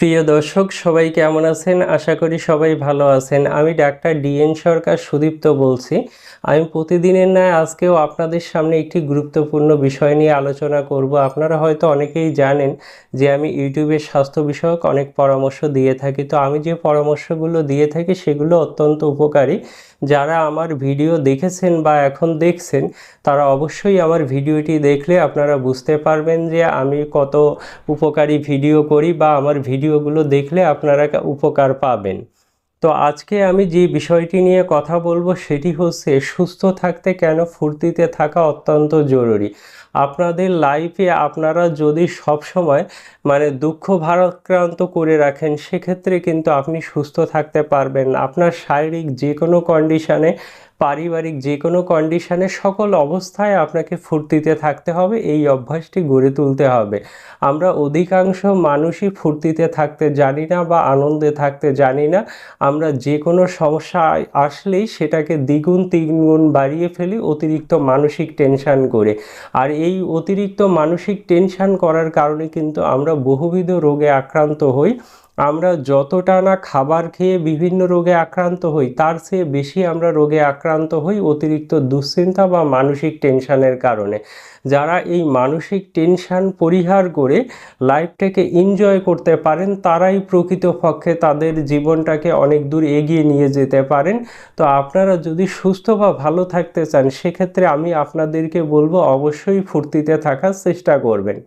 প্রিয় দর্শক, সবাই কেমন আছেন? আশা করি সবাই ভালো আছেন। আমি ডাক্তার ডিএন সরকার সুদীপ্ত বলছি। আমি প্রতিদিনের ন্যায় আজকেও আপনাদের সামনে একটি গুরুত্বপূর্ণ বিষয় নিয়ে আলোচনা করব। আপনারা হয়তো অনেকেই জানেন যে আমি ইউটিউবে স্বাস্থ্য বিষয়ক অনেক পরামর্শ দিয়ে থাকি। তো আমি যে পরামর্শগুলো দিয়ে থাকি সেগুলো অত্যন্ত উপকারী। যারা আমার ভিডিও দেখেছেন বা এখন দেখছেন, তারা অবশ্যই আমার ভিডিওটি দেখলে আপনারা বুঝতে পারবেন যে আমি কত উপকারী ভিডিও করি বা আমার ভিডিওগুলো দেখলে আপনারা উপকার পাবেন। তো আজকে আমি যে বিষয়টি নিয়ে কথা বলব সেটি হচ্ছে, সুস্থ থাকতে কেন ফুর্তিতে থাকা অত্যন্ত জরুরি? আপনাদের লাইফে আপনারা যদি সব সময় মানে দুঃখ ভারাক্রান্ত করে রাখেন, সেক্ষেত্রে কিন্তু আপনি সুস্থ থাকতে পারবেন। আপনার শারীরিক যে কোনো কন্ডিশনে পারিবারিক যে কোনো কন্ডিশনে সকল অবস্থায় আপনাকে ফুর্তিতে থাকতে হবে, এই অভ্যাসটি গড়ে তুলতে হবে। আমরা অধিকাংশ মানুষই ফুর্তিতে থাকতে জানি না বা আনন্দে থাকতে জানি না। আমরা যে কোনো সমস্যা আসলেই সেটাকে দ্বিগুণ, তিনগুণ বাড়িয়ে ফেলি অতিরিক্ত মানসিক টেনশান করে। আর এই অতিরিক্ত মানসিক টেনশান করার কারণে কিন্তু আমরা বহুবিধ রোগে আক্রান্ত হই। আমরা যতটা না খাবার খেয়ে বিভিন্ন রোগে আক্রান্ত হই, তার চেয়ে বেশি আমরা রোগে আক্রান্ত হই অতিরিক্ত দুশ্চিন্তা বা মানসিক টেনশানের কারণে। যারা এই মানসিক টেনশান পরিহার করে লাইফটাকে এনজয় করতে পারেন, তারাই প্রকৃতপক্ষে তাদের জীবনটাকে অনেক দূর এগিয়ে নিয়ে যেতে পারেন। তো আপনারা যদি সুস্থ বা ভালো থাকতে চান, সেক্ষেত্রে আমি আপনাদেরকে বলব, অবশ্যই ফুর্তিতে থাকার চেষ্টা করবেন।